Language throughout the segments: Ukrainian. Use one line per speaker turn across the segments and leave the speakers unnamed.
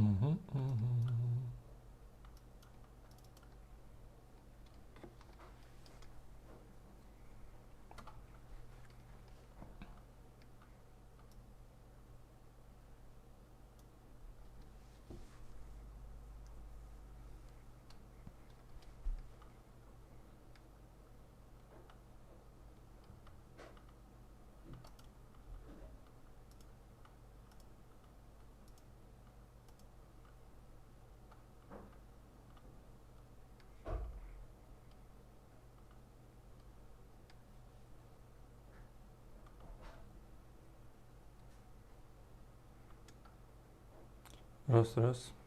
Mm-hmm, mm-hmm.
Ross Ross.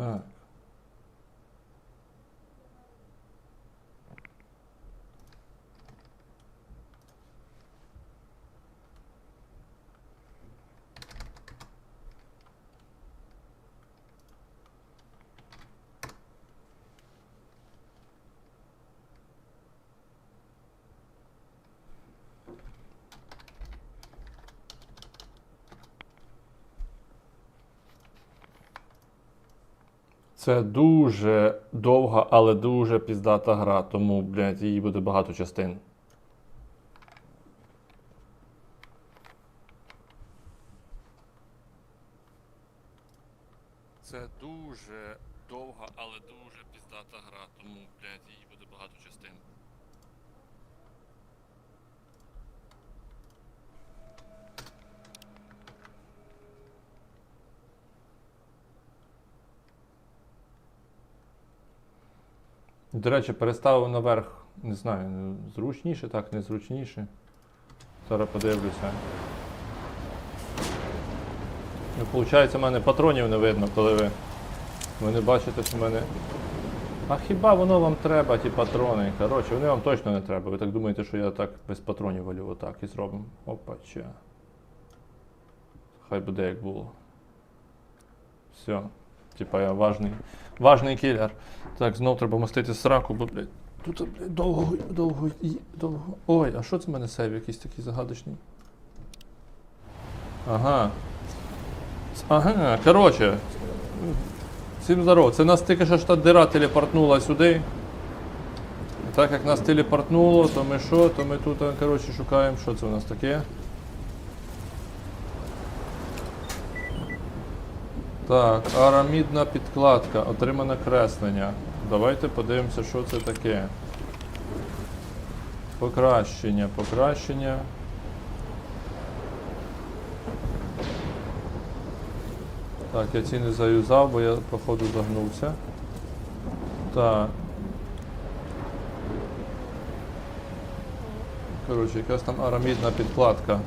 Так.
Це дуже довга, але дуже піздата гра, тому, блядь, її буде багато частин. Це дуже довга, але дуже піздата гра, тому, блядь, її буде багато частин. До речі, переставив наверх, не знаю, зручніше, так, незручніше. Зараз подивлюся. Ну, Получається, в мене патронів не видно, коли ви. Ви не бачите, що в мене. А хіба воно вам треба, ті патрони? Коротше, вони вам точно не треба. Ви так думаєте, що я так без патронів валю, отак і зробимо. Опа, ча. Хай буде як було. Все. Типа я важний. Важний кілер. Так, знов треба мастити сраку, бо, блядь, тут, блядь, довго, довго, довго. Ой, а що це в мене сейв якийсь такий загадочний? Ага. Ага, коротше. Всім здорово. Це нас тільки що ж та дира телепортнула сюди. Так як нас телепортнуло, то ми що, то ми тут, коротше, шукаємо, що це у нас таке. Так, арамідна підкладка, отримане креслення. Давайте подивимося, що це таке. Покращення, покращення. Так, я ці не заюзав, бо я, походу, загнувся. Так. Коротше, якась там арамідна підкладка.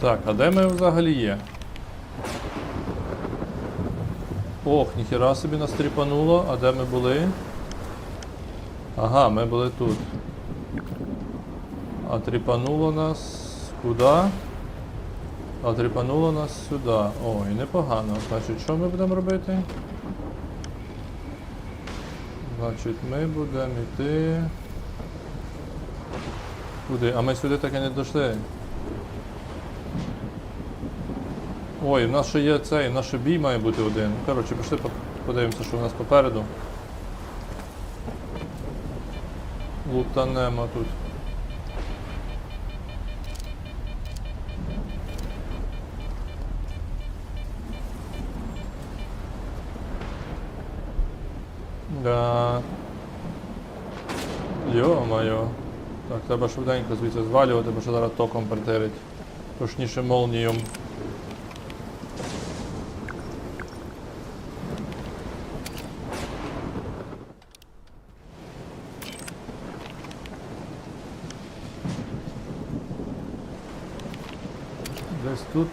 Так, а де ми взагалі є? Ох, ніхіра собі нас тріпануло, а де ми були? Ага, ми були тут. А тріпануло нас куди? А тріпануло нас сюди. Ой, непогано. Значить, що ми будемо робити? Значить, ми будемо йти. Куди? А ми сюди так не дійшли. Ой, в нас ще є цей, в нас бій має бути один. Ну, коротше, пішли подивимося, що в нас попереду. Лутанемо тут. Да. Йо-моє. Так, треба швиденько звідси звалювати, бо що зараз током притерить. Точніше молнієм. Десь тут.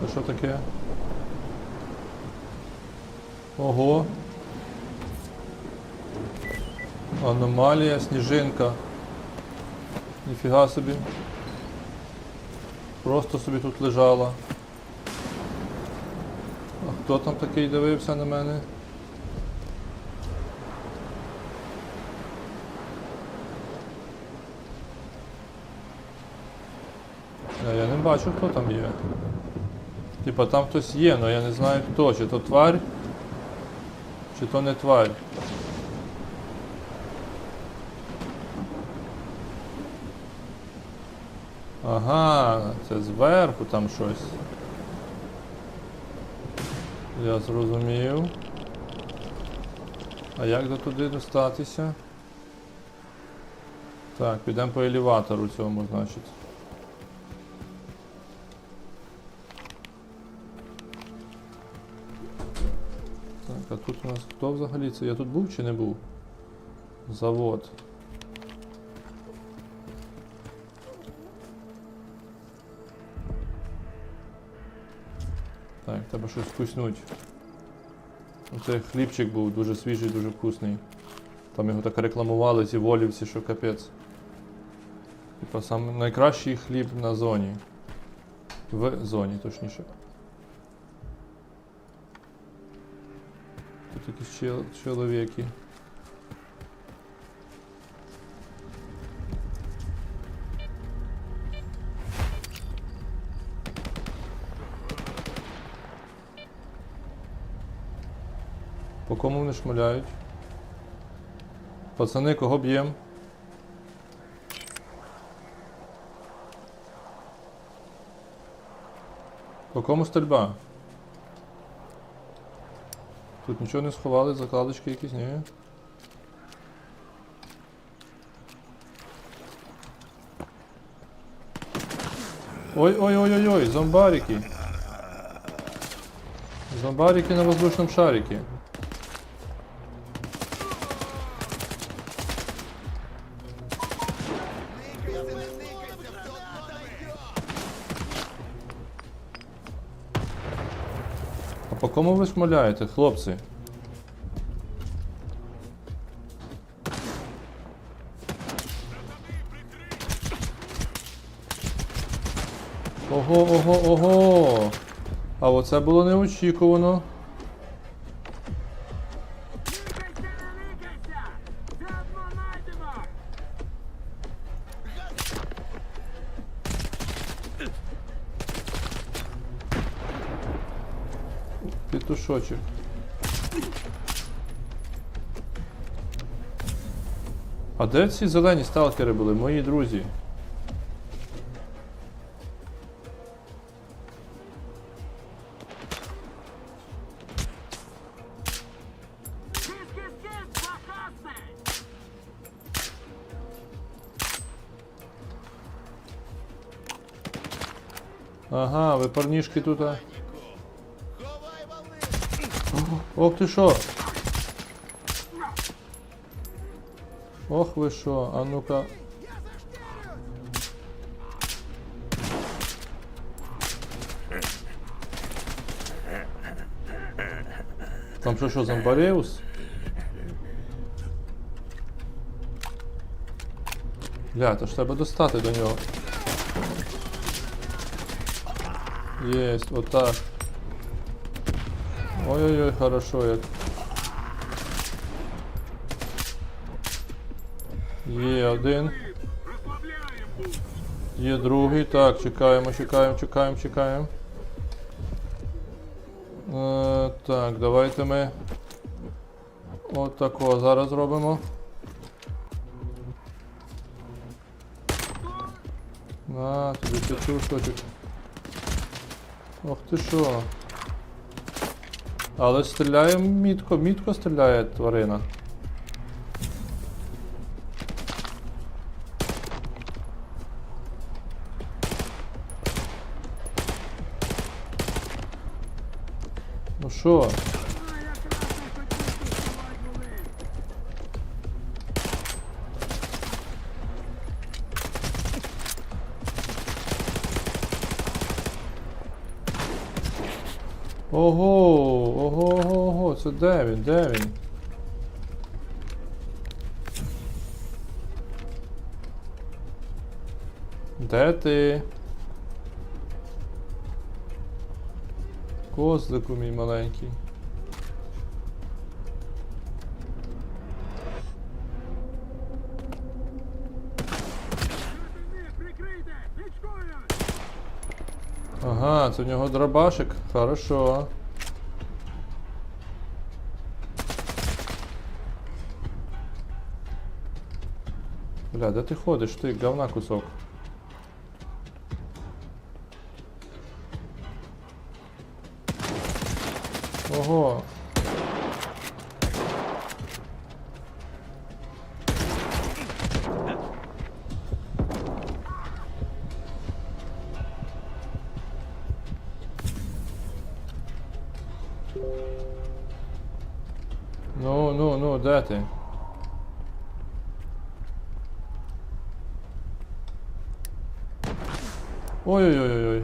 Це що таке? Ого. Аномалія, сніжинка. Ніфіга собі. Просто собі тут лежала. Хто там такий дивився на мене? Я не бачу, хто там є. Типа там хтось є, але я не знаю хто. Чи то тварь, чи то не тварь. Ага, це зверху там щось. Я зрозумів. А як до туди достатися? Так, підемо по елеватору цьому, значить. Так, а тут у нас хто взагалі це? Я тут був чи не був? Завод. Так, треба щось вкуснуть. Оцей хлібчик був дуже свіжий, дуже вкусний. Там його так рекламували, ці волівці, що капець. Типа сам найкращий хліб на зоні. В зоні, точніше. Тут якісь чоловіки. По кому вони шмаляють? Пацани, кого б'єм? По кому стрільба? Тут нічого не сховали, закладочки якісь, ні? Ой-ой-ой-ой-ой, зомбарики. Зомбарики на воздушном шарике. А по кому ви шмаляєте, хлопці? Ого, ого, ого! А оце було неочікувано. Петушочок. А де ці зелені сталкери були, мої друзі? Ага, ви парнішки тут. а? Ох ти що? Ох ви що, а ну-ка. Там що, що, зомбареус? Бля, то ж треба достати до нього. Єсть, отак. Ой-ой-ой, хорошо як. Є один. Є другий. Так, чекаємо, чекаємо, чекаємо, чекаємо. Е, так, давайте ми. От такого зараз зробимо. На, тобі п'ятий шотик. Ох ти що. Але стріляє мітко, мітко стріляє тварина. Ну що?
А якраз не хотів тут вставай були.
Ого, ого, ого, ого, це де він, де він? Де ти? Козлику мій маленький. Ага, це в нього дробашик. Хорошо. Бля, да ты ходишь, ты говна кусок. Ого. Ой-ой-ой-ой.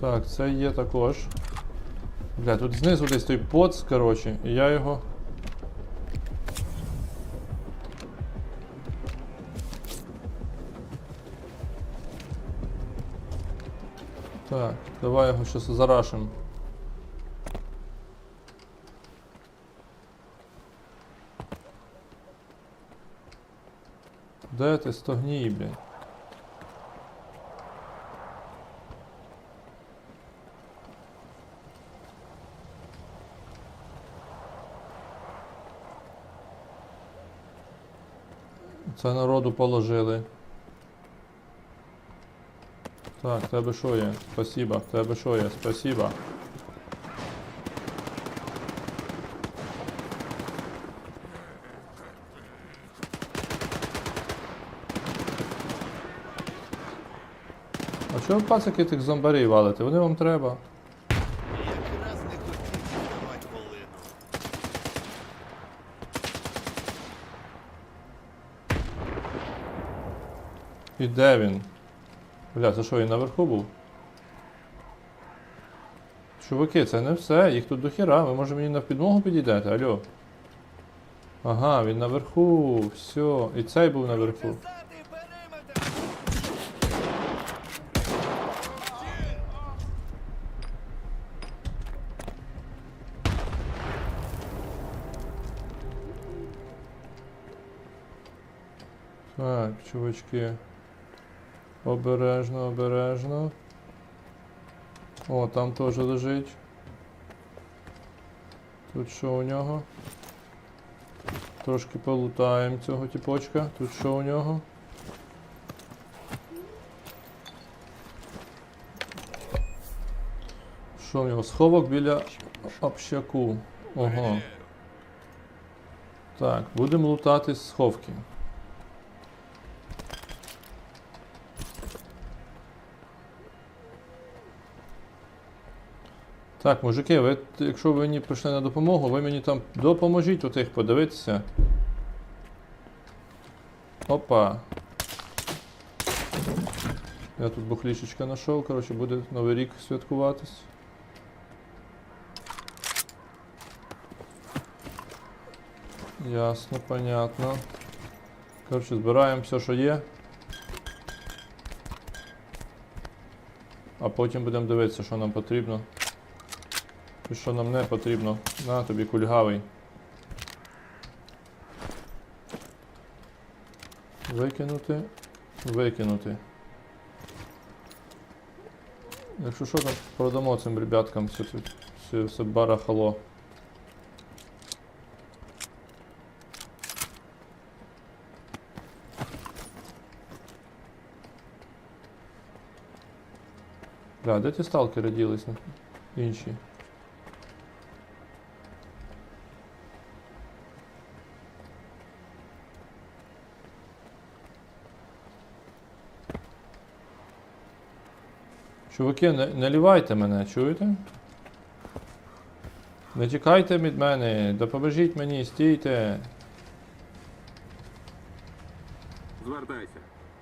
Так, це є також. Бля, тут знизу десь той поц, коротше, і я його. Так, давай його щас зарашим. Де ти стогній, блядь? Це народу положили. Так, в тебе що є? Спасибо. В тебе що є? Спасибо. А чого пацики тих зомбарів валите? Вони вам треба. І де він? Бля, це що, він наверху був? Чуваки, це не все, їх тут до хіра. Ви може мені на підмогу підійдете, алло. Ага, він наверху, все. І цей був наверху. Так, чувачки. Обережно, обережно. О, там теж лежить. Тут що у нього? Трошки полутаємо цього тіпочка. Тут що у нього? Що у нього? Сховок біля общаку. Ого. Так, будемо лутати сховки. Так, мужики, ви, якщо ви мені прийшли на допомогу, ви мені там допоможіть у тих подивитися. Опа. Я тут бухлішечка знайшов, коротше, буде Новий рік святкуватись. Ясно, понятно. Коротше, збираємо все, що є. А потім будемо дивитися, що нам потрібно. І що нам не потрібно. На тобі кульгавий. Викинути. Викинути. Якщо що, там продамо цим ребяткам все, це- все, все барахало. Бля, де ті сталкери ділись? Інші. Чуваки, не, не мене, чуєте? Не тікайте від мене, допоможіть мені, стійте.
Звертайся.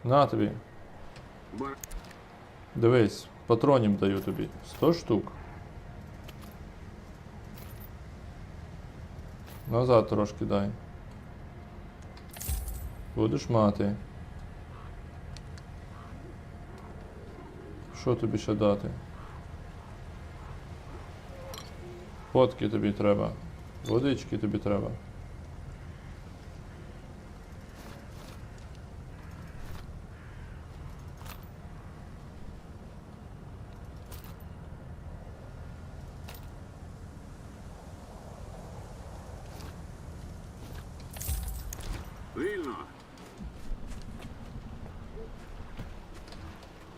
На тобі.
Бар...
Дивись, патронів даю тобі. 100 штук. Назад трошки дай. Будеш мати. Що тобі ще дати? Фотки тобі треба. Водички тобі треба.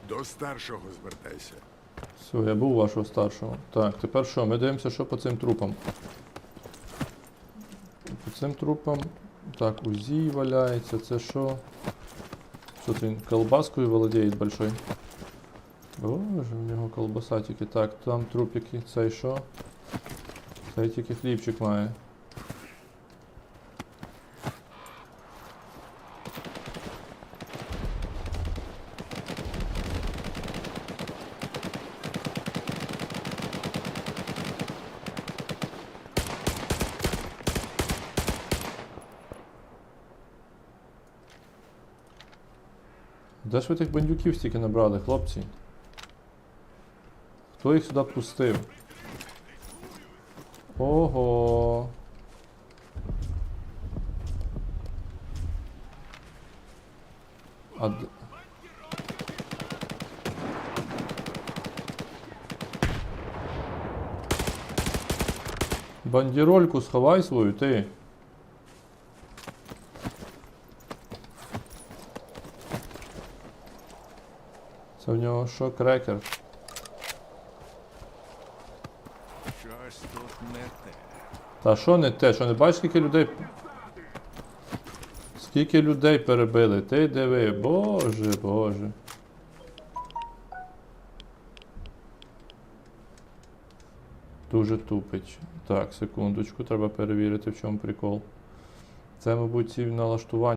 До старшого звертайся.
Все, я був вашого старшого. Так, тепер що? Ми дивимося, що по цим трупам. По цим трупам. Так, УЗІ валяється, це що? Що це він колбаскою володіє большой? Боже, в нього колбаса тільки. Так, там трупики, цей що? Цей тільки хлібчик має. Де ж ви тих бандюків стільки набрали, хлопці? Хто їх сюди пустив? Ого. А д... Бандерольку сховай свою, ти. Це в нього що, крекер? Та що не те, що не бачиш, скільки людей. Скільки людей перебили? Ти диви, боже, боже. Дуже тупить. Так, секундочку, треба перевірити, в чому прикол. Це, мабуть, ці налаштування.